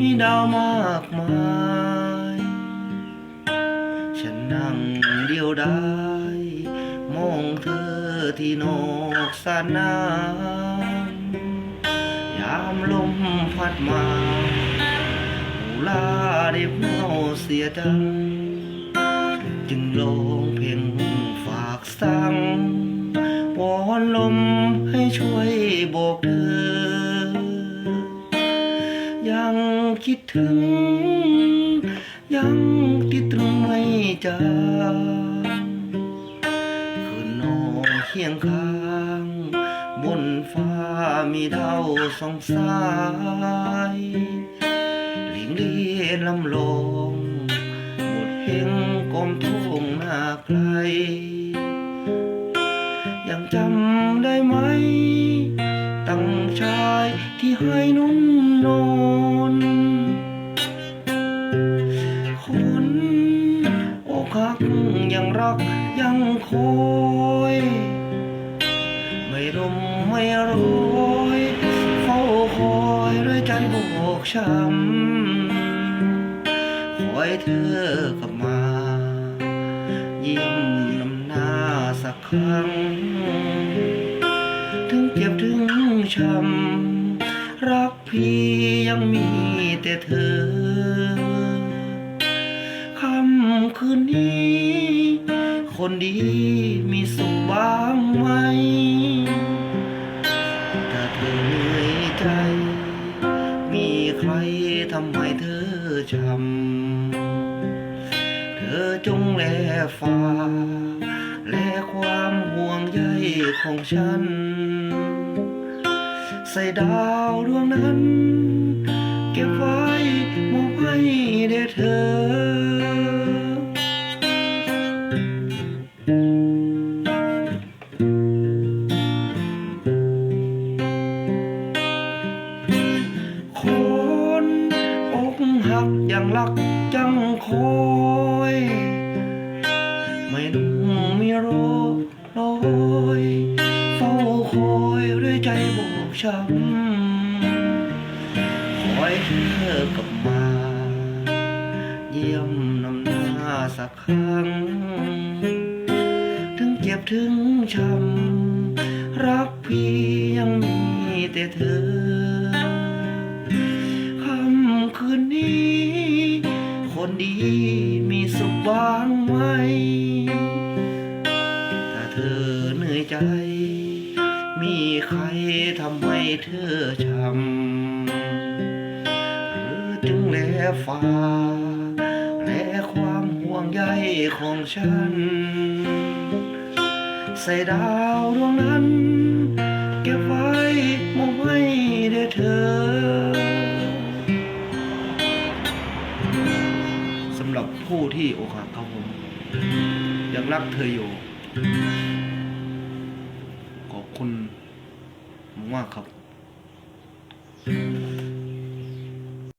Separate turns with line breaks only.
มีดาวมากมาย ฉันนั่งเดียวดายมองเธอที่นอกสนามยามลมพัดมาหูลาได้เน่าเสียดัง จึงลงเพลงฝากสั่งวอนลมให้ช่วย คิดถึง ยังคิดถึงไม่จางคืนนอนเคียงข้าง บนฟ้ามีดาวสองสายหลิงเลียนลำลงบทเพลงกลมทุ่งหน้าไกล ยังจำได้ไหม ตั้งชายที่ให้นุ่ม รักยังคอยไม่รมไม่โรยเฝ้าคอยด้วยใจบอกช้ำคอยเธอกลับมายี่ยมนำหน้าสักครั้ง ถึงเจ็บถึงช้ำรักพี่ยังมีแต่เธอ ค่ำคืนนี้ คนดีมีสุขบ้างไหมถ้าเธอเหนื่อยใจ มีใครทำให้เธอช้ำ เธอจงแลฟ้า และความห่วงใยของฉัน ใส่ดาวดวงนั้น เก็บไว้มอบให้แด่เธอ รักยังรักจังคอยไม่นุ่มไม่รอลอยเฝ้าคอยด้วยใจบอกช้ำคอยเธอกลับมา เยี่ยมนำหน้าสักครั้ง ถึงเจ็บถึงช้ำรักพี่ยังมีแต่เธอ ดีมีสุขบ้างไหมถ้าเธอเหนื่อยใจ มีใครทำให้เธอช้ำหรือจึงแลฟ้า และความห่วงใยของฉัน ใส่ดาวดวงนั้นำหรับผู้ที่อกหักขรัผมยังรักเธออยู่ ขอบคุณมากครับ